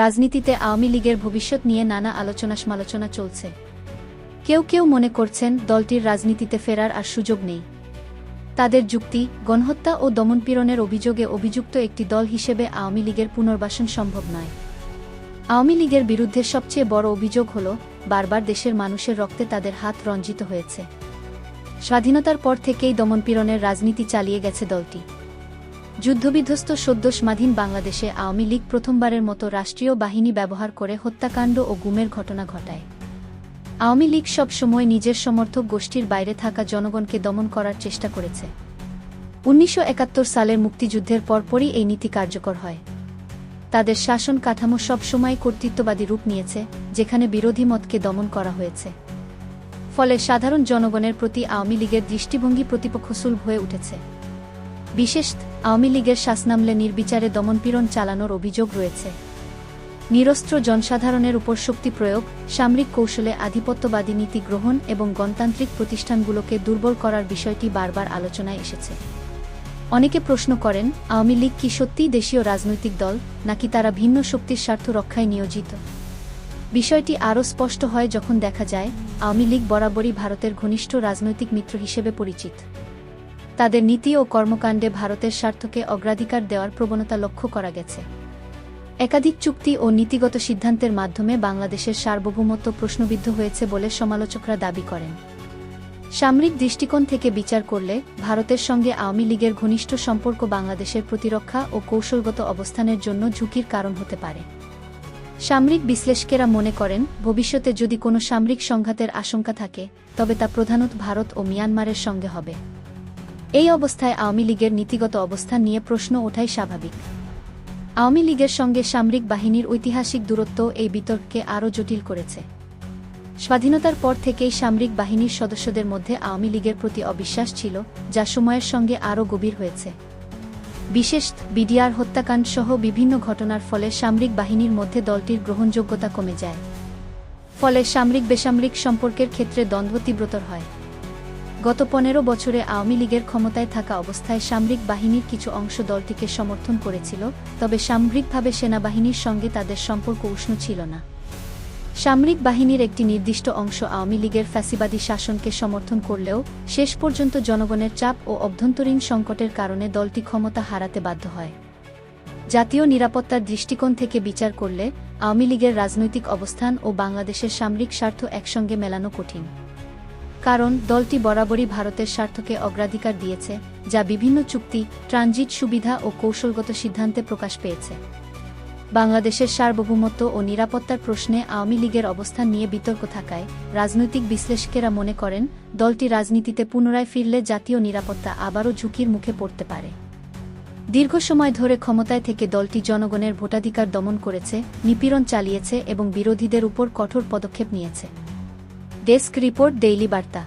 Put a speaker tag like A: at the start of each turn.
A: রাজনীতিতে আওয়ামী লীগের ভবিষ্যৎ নিয়ে নানা আলোচনা সমালোচনা চলছে। কেউ কেউ মনে করছেন দলটির রাজনীতিতে ফেরার আর সুযোগ নেই। তাদের যুক্তি, গণহত্যা ও দমনপীড়নের অভিযোগে অভিযুক্ত একটি দল হিসেবে আওয়ামী লীগের পুনর্বাসন সম্ভব নয়। আওয়ামী লীগের বিরুদ্ধে সবচেয়ে বড় অভিযোগ হল, বারবার দেশের মানুষের রক্তে তাদের হাত রঞ্জিত হয়েছে। স্বাধীনতার পর থেকেই দমনপীড়নের রাজনীতি চালিয়ে গেছে দলটি। যুদ্ধবিধ্বস্ত সদ্য স্বাধীন বাংলাদেশে আওয়ামী লীগ প্রথমবারের মতো রাষ্ট্রীয় বাহিনী ব্যবহার করে হত্যাকাণ্ড ও গুমের ঘটনা ঘটায়। আওয়ামী লীগ সব সময় নিজের সমর্থক গোষ্ঠীর বাইরে থাকা জনগণকে দমন করার চেষ্টা করেছে। উনিশশো একাত্তর সালের মুক্তিযুদ্ধের পরপরই এই নীতি কার্যকর হয়। তাদের শাসন কাঠামো সবসময় কর্তৃত্ববাদী রূপ নিয়েছে, যেখানে বিরোধী মতকে দমন করা হয়েছে। ফলে সাধারণ জনগণের প্রতি আওয়ামী লীগের দৃষ্টিভঙ্গি প্রতিপক্ষসুল হয়ে উঠেছে। বিশেষ আওয়ামী লীগের শাসনামলে নির্বিচারে দমনপীড়ন চালানোর অভিযোগ রয়েছে। নিরস্ত্র জনসাধারণের উপর শক্তি প্রয়োগ, সামরিক কৌশলে আধিপত্যবাদী নীতি গ্রহণ এবং গণতান্ত্রিক প্রতিষ্ঠানগুলোকে দুর্বল করার বিষয়টি বারবার আলোচনায় এসেছে। অনেকে প্রশ্ন করেন, আওয়ামী লীগ কি সত্যিই দেশীয় রাজনৈতিক দল, নাকি তারা ভিন্ন শক্তির স্বার্থ রক্ষায় নিয়োজিত? বিষয়টি আরও স্পষ্ট হয় যখন দেখা যায়, আওয়ামী লীগ বরাবরই ভারতের ঘনিষ্ঠ রাজনৈতিক মিত্র হিসেবে পরিচিত। তাদের নীতি ও কর্মকাণ্ডে ভারতের স্বার্থকে অগ্রাধিকার দেওয়ার প্রবণতা লক্ষ্য করা গেছে। একাধিক চুক্তি ও নীতিগত সিদ্ধান্তের মাধ্যমে বাংলাদেশের সার্বভৌমত্ব প্রশ্নবিদ্ধ হয়েছে বলে সমালোচকরা দাবি করেন। সামরিক দৃষ্টিকোণ থেকে বিচার করলে ভারতের সঙ্গে আওয়ামী লীগের ঘনিষ্ঠ সম্পর্ক বাংলাদেশের প্রতিরক্ষা ও কৌশলগত অবস্থানের জন্য ঝুঁকির কারণ হতে পারে। সামরিক বিশ্লেষকেরা মনে করেন, ভবিষ্যতে যদি কোনো সামরিক সংঘাতের আশঙ্কা থাকে, তবে তা প্রধানত ভারত ও মিয়ানমারের সঙ্গে হবে। এই অবস্থায় আওয়ামী লীগের নীতিগত অবস্থান নিয়ে প্রশ্ন ওঠাই স্বাভাবিক। আওয়ামী লীগের সঙ্গে সামরিক বাহিনীর ঐতিহাসিক দূরত্ব এই বিতর্ককে আরও জটিল করেছে। স্বাধীনতার পর থেকেই সামরিক বাহিনীর সদস্যদের মধ্যে আওয়ামী লীগের প্রতি অবিশ্বাস ছিল, যা সময়ের সঙ্গে আরও গভীর হয়েছে। বিশেষ বিডিআর হত্যাকাণ্ড সহ বিভিন্ন ঘটনার ফলে সামরিক বাহিনীর মধ্যে দলটির গ্রহণযোগ্যতা কমে যায়। ফলে সামরিক বেসামরিক সম্পর্কের ক্ষেত্রে দ্বন্দ্ব তীব্রতর হয়। গত পনেরো বছরে আওয়ামী লীগের ক্ষমতায় থাকা অবস্থায় সামরিক বাহিনীর কিছু অংশ দলটিকে সমর্থন করেছিল, তবে সামরিকভাবে সেনাবাহিনীর সঙ্গে তাদের সম্পর্ক উষ্ণ ছিল না। সামরিক বাহিনীর একটি নির্দিষ্ট অংশ আওয়ামী লীগের ফ্যাসিবাদী শাসনকে সমর্থন করলেও, শেষ পর্যন্ত জনগণের চাপ ও অভ্যন্তরীণ সংকটের কারণে দলটি ক্ষমতা হারাতে বাধ্য হয়। জাতীয় নিরাপত্তার দৃষ্টিকোণ থেকে বিচার করলে, আওয়ামী লীগের রাজনৈতিক অবস্থান ও বাংলাদেশের সামরিক স্বার্থ একসঙ্গে মেলানো কঠিন। কারণ দলটি বরাবরই ভারতের স্বার্থকে অগ্রাধিকার দিয়েছে, যা বিভিন্ন চুক্তি, ট্রানজিট সুবিধা ও কৌশলগত সিদ্ধান্তে প্রকাশ পেয়েছে। বাংলাদেশের সার্বভৌমত্ব ও নিরাপত্তার প্রশ্নে আওয়ামী লীগের অবস্থান নিয়ে বিতর্ক থাকায় রাজনৈতিক বিশ্লেষকেরা মনে করেন, দলটি রাজনীতিতে পুনরায় ফিরলে জাতীয় নিরাপত্তা আবারও ঝুঁকির মুখে পড়তে পারে। দীর্ঘ সময় ধরে ক্ষমতায় থেকে দলটি জনগণের ভোটাধিকার দমন করেছে, নিপীড়ন চালিয়েছে এবং বিরোধীদের উপর কঠোর পদক্ষেপ নিয়েছে। ডেস্ক রিপোর্ট ডেইলি বার্তা।